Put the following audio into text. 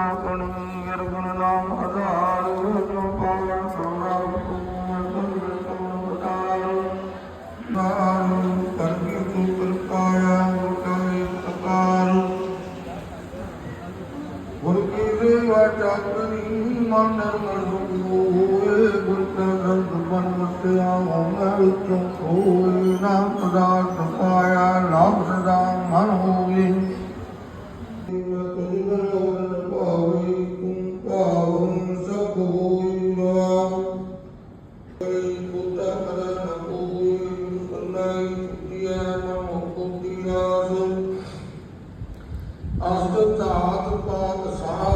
ਕੁਵਨ ਸਤਿ ਪਾਗੁਨ ਆਕਾਸ਼ੀ ਨਾਮ ਆਧਾਰ ਜੋ ਪਾਵਨ ਸੋਨਾ ਗੁਰ ਕੀ ਸੇਵਾ ਚਾਕਰੀ ਮਨ ਮਨੋਏ ਗੁਰ ਕਾ ਰੰਗ ਮਨ ਮਤਿਆ ਮੈਂ ਵਿੱਚੋਂ ਹੋਏ ਨਾਮ ਪਦਾਰਥ ਪਾਇਆ ਨਾਮ ਸਦਾ ਮਨ ਹੋਵੇ ਅਸਤ ਤਾਤ ਪਾਤ ਸਾ